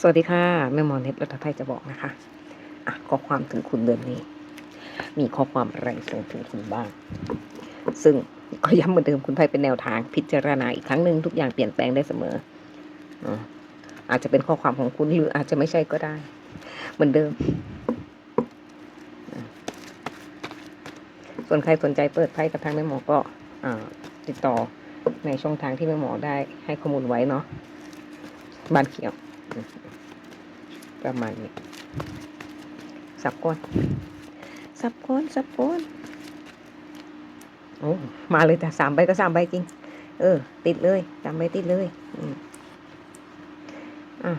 สวัสดีค่ะแม่หมอเน็ตรัตไทยจะบอกนะคะอะข้อความถึงคุณเดือนนี้ มีข้อความอะไรส่งถึงคุณบ้าง ซึ่งก็ย้ำเหมือนเดิมคุณไพ่เป็นแนวทางพิจารณาอีกครั้งหนึ่งทุกอย่างเปลี่ยนแปลงได้เสมออาจจะเป็นข้อความของคุณหรืออาจจะไม่ใช่ก็ได้ เหมือนเดิม ส่วนใครสนใจเปิดไพ่กับทางแม่หมอก็ติดต่อในช่องทางที่แม่หมอได้ให้ข้อมูลไว้เนาะบ้านเขียว ประมาณนี้สับก้นสับก้นสับก้นโอ้มาเลยจ้ะสามใบก็สามใบจริง เออ ติดเลยสามใบติดเลยอะ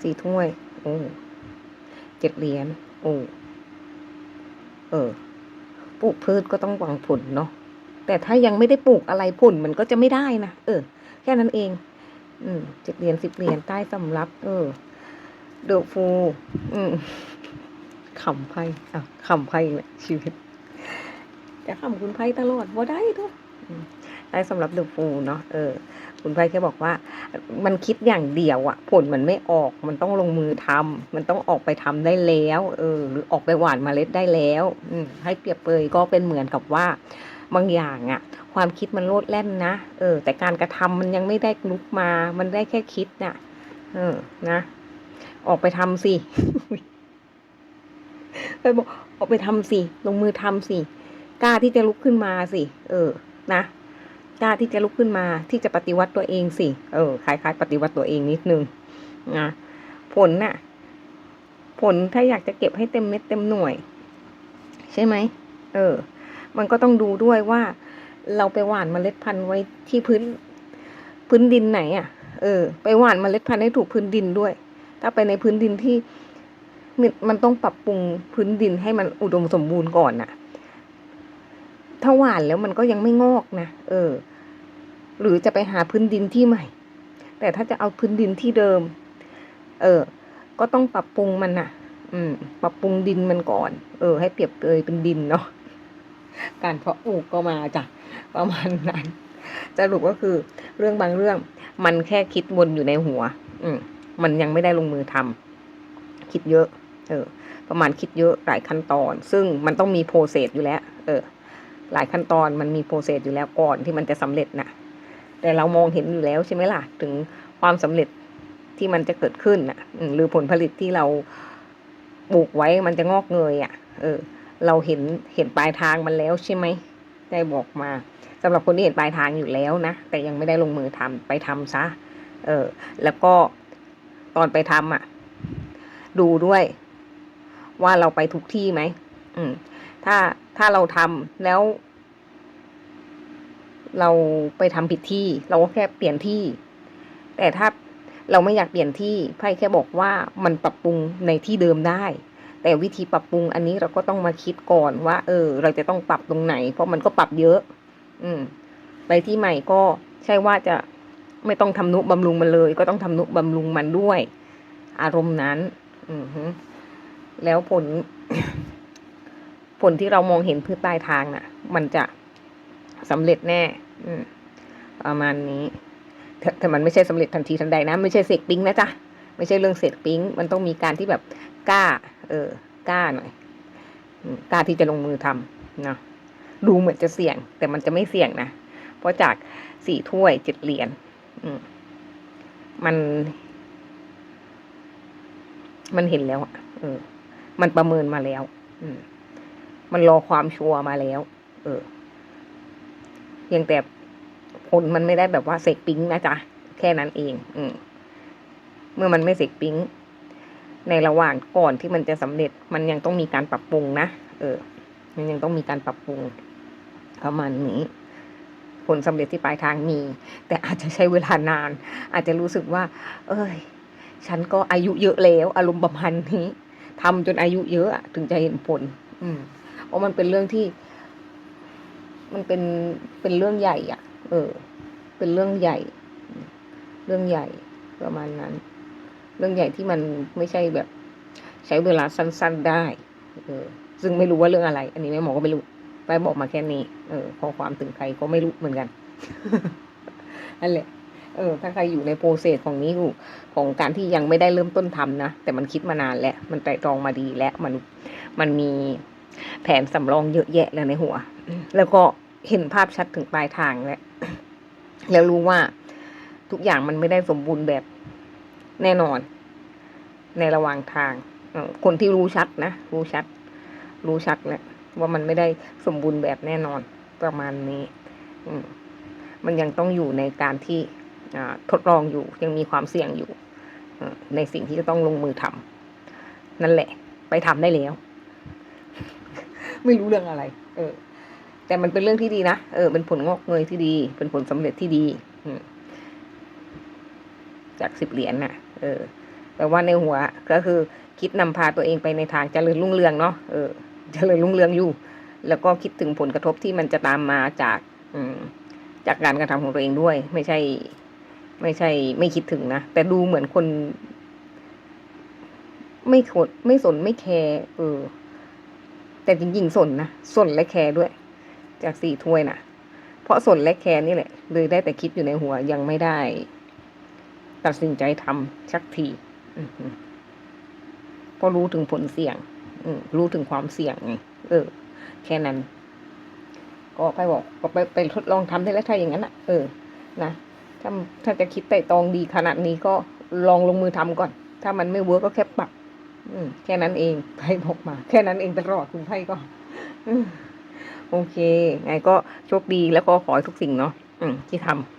สี่ถ้วย โอ้เจ็ดเหรียญโอ้เออปลูกพืชก็ต้องหวังผลเนาะแต่ถ้ายังไม่ได้ปลูกอะไรผลมันก็จะไม่ได้นะเออ แค่นั้นเอง อืมเจ็ดเหรียญสิบเหรียญใต้สำรับ เออเดอะฟูอืมขำไพ่อะขำไพ่เนี่ยชีวิตจะขำคุณไพ่ตลอดว่าได้ทุกได้สำหรับเดอะฟูเนาะเออ คุณไพ่แค่บอกว่า มันคิดอย่างเดียวอะผลมันไม่ออกมันต้องลงมือทำมันต้องออกไปทำได้แล้ว เออหรือออกไปหว่านเมล็ดได้แล้ว อืมให้เปรียบเปยก็เป็นเหมือนกับว่า บางอย่างอะ ความคิดมันโลดแล่นนะ เออ แต่การกระทำมันยังไม่ได้ลุกมา มันได้แค่คิดน่ะ เออ นะ ออกไปทำสิไปบอกออกไปทำสิ ลงมือทำสิ กล้าที่จะลุกขึ้นมาสิ เออ นะ กล้าที่จะลุกขึ้นมา ที่จะปฏิวัติตัวเองสิ เออ คล้ายๆ ปฏิวัติตัวเองนิดนึง นะ ผลน่ะ ผลถ้าอยากจะเก็บให้เต็มเม็ดเต็มหน่วย ใช่ไหม เออ มันก็ต้องดูด้วยว่า เราไปหว่านเมล็ดพันธุ์ไว้ที่พื้นพื้นดินไหนอะ่ะ เออ ไปหว่านเมล็ดพันธุ์ให้ถูกพื้นดินด้วย ถ้าไปในพื้นดินที่มันมันต้องปรับปรุงพื้นดินให้มันอุดมสมบูรณ์ก่อนน่ะ ถ้าหว่านแล้วมันก็ยังไม่งอกนะ เออ หรือจะไปหาพื้นดินที่ใหม่ แต่ถ้าจะเอาพื้นดินที่เดิม เออ ก็ต้องปรับปรุงมันน่ะ อืม ปรับปรุงดินมันก่อน เออ ให้เปรียบเปรยเป็นดินเนาะ การเพาะปลูกก็มาจ้ะ ประมาณนั้นสรุปก็คือเรื่องบางเรื่อง มันแค่คิดวนอยู่ในหัว อืมมันยังไม่ได้ลงมือทำคิดเยอะ เออ ประมาณคิดเยอะหลายขั้นตอน ซึ่งมันต้องมีโปรเซสอยู่แล้ว เออ หลายขั้นตอนมันมีโปรเซสอยู่แล้วก่อนที่มันจะสำเร็จนะแต่เรามองเห็นอยู่แล้วใช่ไหมล่ะ ถึงความสำเร็จที่มันจะเกิดขึ้นน่ะหรือผลผลิตที่เราปลูกไว้มันจะงอกเงยอะ เออ เราเห็นเห็นปลายทางมันแล้วใช่ไหม ได้บอกมาสำหรับคนที่เห็นปลายทางอยู่แล้วนะ แต่ยังไม่ได้ลงมือทำไปทำซะ เออ แล้วก็ตอนไปทำอะ ดูด้วย ว่าเราไปถูกที่ไหมอืม ถ้าถ้าเราทำแล้ว เราไปทำผิดที่ เราก็แค่เปลี่ยนที่ แต่ถ้าเราไม่อยากเปลี่ยนที่ไพ่แค่บอกว่ามันปรับปรุงในที่เดิมได้ แต่วิธีปรับปรุงอันนี้เราก็ต้องมาคิดก่อนว่า เออ เราจะต้องปรับตรงไหน เพราะมันก็ปรับเยอะ อืมไปที่ใหม่ก็ใช่ว่าจะไม่ต้องทำนุบำรุงมันเลย ก็ต้องทำนุบำรุงมันด้วย อารมณ์นั้น อือฮึแล้วผล ผลที่เรามองเห็นพืชใต้ทางน่ะ มันจะสำเร็จแน่ อืประมาณนี้แต่มันไม่ใช่สำเร็จทันทีทันใดนะ ไม่ใช่เสกปิ๊งนะจ๊ะ ไม่ใช่เรื่องเสกปิ๊ง มันต้องมีการที่แบบกล้า เออกล้าหน่อยกล้าที่จะลงมือทำเนาะดูเหมือนจะเสี่ยง แต่มันจะไม่เสี่ยงนะเพราะจากสี่ถ้วยเจ็ดเหรียญมัน มันเห็นแล้วเออ มันประเมินมาแล้ว อืม มันรอความชัวร์มาแล้ว เออเพียงแต่ผลมันไม่ได้แบบว่าเสกปิ๊งนะจ๊ะ แค่นั้นเอง อืม เมื่อมันไม่เสกปิ๊งในระหว่างก่อนที่มันจะสำเร็จมันยังต้องมีการปรับปรุงนะเออ มันยังต้องมีการปรับปรุงประมาณนี้ผลสำเร็จที่ปลายทางมี แต่อาจจะใช้เวลานาน อาจจะรู้สึกว่า เอ้ย ฉันก็อายุเยอะแล้ว อารมณ์ประมาณนี้ทำจนอายุเยอะอะถึงจะเห็นผล อืมเพราะมันเป็นเรื่องที่ มันเป็นเป็นเรื่องใหญ่ อะ เออ เป็นเรื่องใหญ่ เรื่องใหญ่ประมาณนั้น เรื่องใหญ่ที่มันไม่ใช่แบบใช้เวลาสั้น ๆได้เออซึ่งไม่รู้ว่าเรื่องอะไร อันนี้แม่หมอก็ไม่รู้ไปบอกมาแค่นี้ เออพอความถึงใครก็ไม่รู้เหมือนกันนั่นแหละเออถ้าใครอยู่ในโปรเซสของนี้อยู่ของการที่ยังไม่ได้เริ่มต้นทำนะ แต่มันคิดมานานแล้ว มันไตร่ตรองมาดีแล้วมันมันมีแผนสำรองเยอะแยะแล้วในหัว แล้วก็เห็นภาพชัดถึงปลายทางแล้วแล้วรู้ว่าทุกอย่างมันไม่ได้สมบูรณ์แบบ แน่นอน ในระหว่างทางคนที่รู้ชัดนะ รู้ชัด รู้ชัดแล้วว่ามันไม่ได้สมบูรณ์แบบแน่นอนประมาณนี้มันยังต้องอยู่ในการที่ทดลองอยู่ยังมีความเสี่ยงอยู่ในสิ่งที่จะต้องลงมือทำนั่นแหละ ไปทำได้แล้ว ไม่รู้เรื่องอะไร เออ แต่มันเป็นเรื่องที่ดีนะเออเป็นผลงอกเงยที่ดี เป็นผลสำเร็จที่ดีจากสิบเหรียญน่ะ เออแปลว่าในหัวก็คือคิดนำพาตัวเองไปในทางเจริญรุ่งเรืองเนาะเออเจริญรุ่งเรืองอยู่ แล้วก็คิดถึงผลกระทบที่มันจะตามมาจากอืมจากการกระทำของตัวเองด้วย ไม่ใช่ ไม่ใช่ ไม่คิดถึงนะแต่ดูเหมือนคน ไม่ขดไม่สนไม่แคร์เออ แต่จริงๆสนนะสนและแคร์ด้วย จากสี่ถ้วยนะเพราะสนและแคร์นี่แหละเลยได้แต่คิดอยู่ในหัวยังไม่ได้ ตัดสินใจทำสักทีอือหือเพราะรู้ถึงผลเสี่ยงรู้ถึงความเสี่ยงไงเออ แค่นั้น ก็ไปบอก ก็ไปไปทดลองทำได้แล้วถ้าอย่างนั้นอะ เออ นะถ้าถ้าจะคิดไต่ตองดีขนาดนี้ก็ลองลงมือทำก่อน ถ้ามันไม่เวิร์กก็แค่ปรับแค่นั้นเองไพ่บอกมา แค่นั้นเองตลอดคุณไพ่ก็โอเค ไงก็โชคดีแล้วก็ขอให้ทุกสิ่งเนาะที่ทำ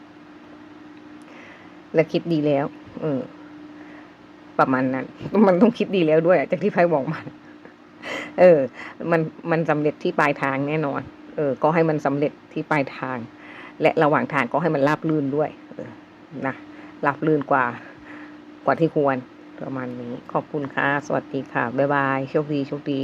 และคิดดีแล้ว เออ ประมาณนั้น มันต้องคิดดีแล้วด้วยจากที่ไพ่บอกมาเออ มันมันสำเร็จที่ปลายทางแน่นอน เออ ก็ให้มันสำเร็จที่ปลายทาง และระหว่างทางก็ให้มันราบรื่นด้วย เออนะราบรื่นกว่า กว่าที่ควรประมาณนี้ ขอบคุณค่ะ สวัสดีค่ะ บ๊ายบาย โชคดี โชคดี